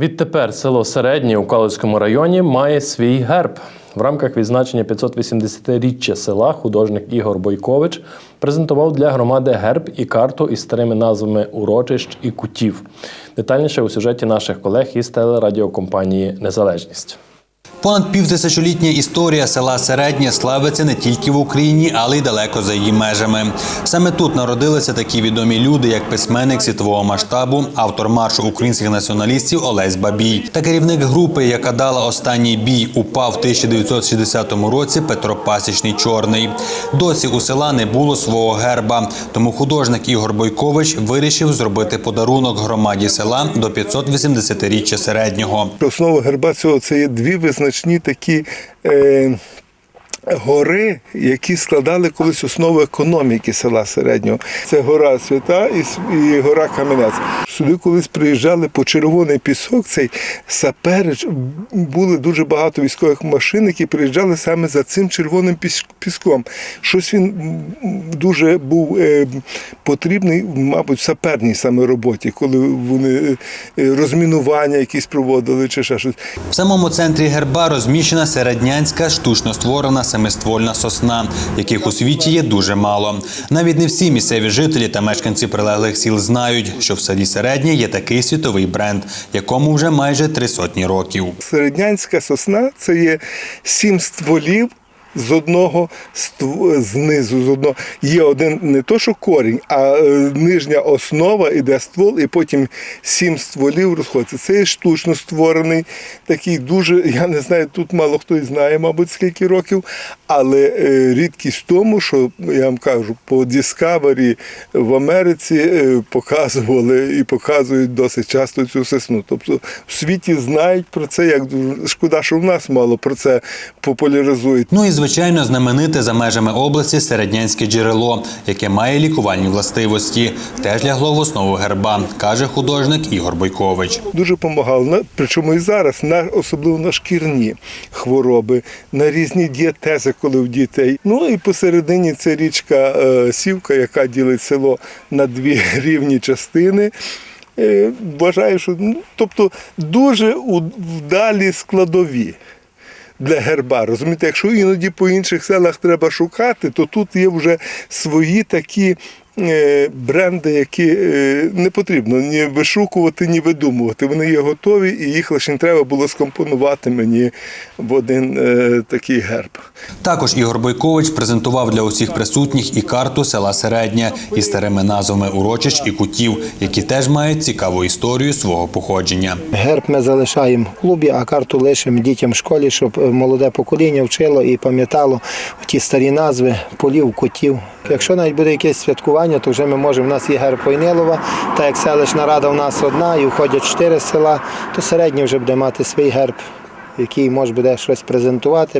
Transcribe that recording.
Відтепер село Середнє у Калицькому районі має свій герб. В рамках відзначення 580-річчя села художник Ігор Бойкович презентував для громади герб і карту із старими назвами урочищ і кутів. Детальніше у сюжеті наших колег із телерадіокомпанії Незалежність. Понад півтисячолітня історія села Середнє славиться не тільки в Україні, але й далеко за її межами. Саме тут народилися такі відомі люди, як письменник світового масштабу, автор маршу українських націоналістів Олесь Бабій та керівник групи, яка дала останній бій, упав в 1960 році Петро Пасічний Чорний. Досі у села не було свого герба, тому художник Ігор Бойкович вирішив зробити подарунок громаді села до 580-річчя середнього. Основа герба цього це є дві визначні такі. Е, Гори, які складали колись основу економіки села середнього, це гора Свята і, і гора Кам'янець. Сюди колись приїжджали по червоний пісок. Цей сапери були дуже багато військових машин, які приїжджали саме за цим червоним піском. Щось він дуже був е, потрібний, мабуть, в саперній саме роботі, коли вони е, розмінування якісь проводили чи ще щось. В самому центрі герба розміщена середнянська штучно створена семиствольна сосна, яких у світі є дуже мало. Навіть не всі місцеві жителі та мешканці прилеглих сіл знають, що в селі середнє є такий світовий бренд, якому вже майже три сотні років. Середнянська сосна це є сім стволів. З одного знизу, з одного є один не то, що корінь, а е, нижня основа іде ствол, і потім сім стволів розходиться. Це є штучно створений, такий дуже, я не знаю, тут мало хто і знає, мабуть, скільки років, але е, рідкість в тому, що я вам кажу, по Discovery в Америці е, показували і показують досить часто цю сосну. Тобто в світі знають про це, як шкода, що в нас мало про це популяризують. Ну і звичайно, знамените за межами області середнянське джерело, яке має лікувальні властивості, теж лягло в основу герба, каже художник Ігор Бойкович. Дуже допомагало. Причому і зараз, особливо на шкірні хвороби, на різні дієтези, коли в дітей. Ну і посередині це річка е, Сівка, яка ділить село на дві рівні частини. Е, Вважаю, що ну, тобто дуже вдалі складові. Для герба, розумієте, якщо іноді по інших селах треба шукати, то тут є вже свої такі бренди, які е, не потрібно ні вишукувати, ні видумувати. Вони є готові, і їх лише треба було скомпонувати мені в один е, такий герб. Також Ігор Бойкович презентував для усіх присутніх і карту села Середнє із старими назвами урочищ і кутів, які теж мають цікаву історію свого походження. Герб ми залишаємо в клубі, а карту лишимо дітям в школі, щоб е, молоде покоління вчило і пам'ятало ті старі назви полів, котів. Якщо навіть буде якесь святкування, то вже ми можемо. У нас є герб Войнилова, так як селищна рада у нас одна і входять чотири села, то середній вже буде мати свій герб, який може буде щось презентувати.